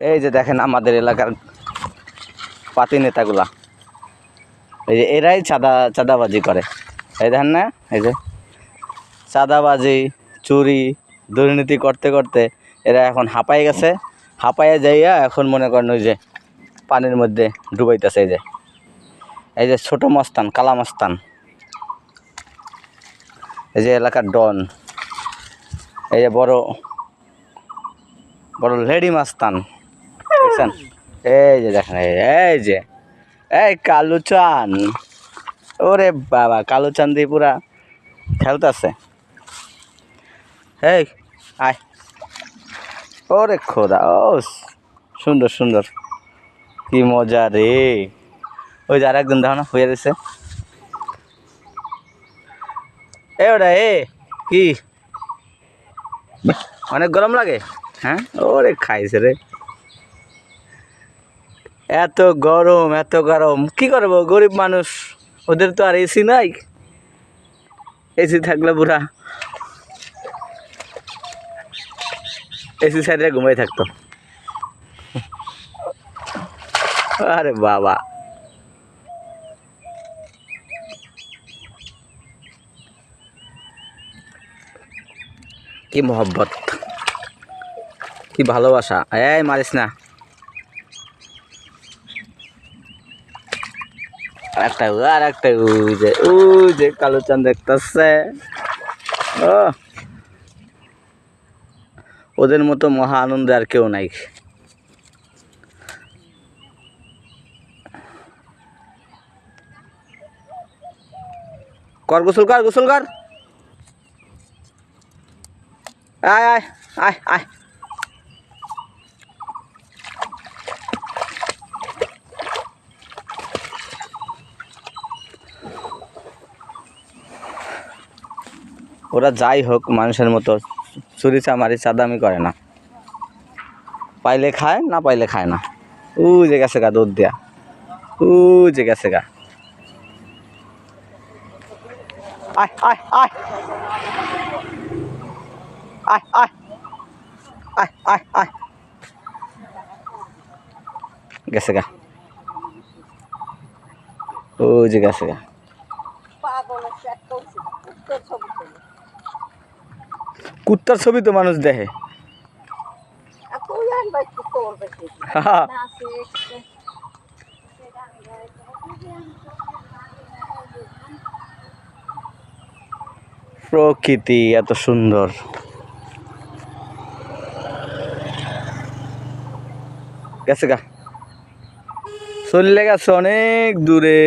এই যে দেখেন আমাদের এলাকার পাতি নেতাগুলা। এই যে এরাই চাঁদা, চাঁদাবাজি করে। এই দেখেন না? এই যে চাঁদাবাজি, চুরি, দুর্নীতি করতে করতে এরা এখন হাঁপাই গেছে। হাঁপাইয়ে যাইয়া এখন মনে করেন ওই যে পানির মধ্যে ডুবাইতেছে এই যে। এই যে ছোট মস্তান, কালা মস্তান। এই যে এলাকার ডন। এই যে বড় বড় লেডি মাস্তান। দেখছেন? এই যে দেখেন, এই- যে, এই কালুচান। ওরে বাবা, কালুচান দিয়ে পুরা খেলতেছে। এই, আয়। ওরে খোদা ও সুন্দর সুন্দর। কি মজা রে। ওই যে আর একজন দেখো না হয়ে গেছে এ ওটা, এ, কি? অনেক গরম লাগে? হ্যাঁ? ওরে খাইছে রে। এত গরম এত গরম। কি করব? গরিব মানুষ। ওদের তো আর এসি নাই। এসি থাকলে পুরা এসি সাইডে ঘুমাই থাকতো। আরে বাবা। কি মহব্বত। কি ভালোবাসা। এই মারিস না। একটা আর একটা ওই যে ওই যে কালো চাঁদ ও। ওদের মতো মহা আনন্দে আর কেউ নাই। কর গোসল কর গোসল কর। আয় আয় আয় আয়। ওরা যাই হোক মানুষের মতো চুরি চামারি চাঁদামি করে না। পাইলে খায়, না পাইলে খায় না। উ যে গেছে গা দুধ দেয়া। উ যে গেছে গা। আয় আয় আয়। আয় আয়। আয় আয় আয়। গেছে গা। ও যে গেছে গা। কুত্তার ছবি তো মানুষ দেখে। প্রকৃতি এত সুন্দর। গেছে গা। চলে গেছে অনেক দূরে।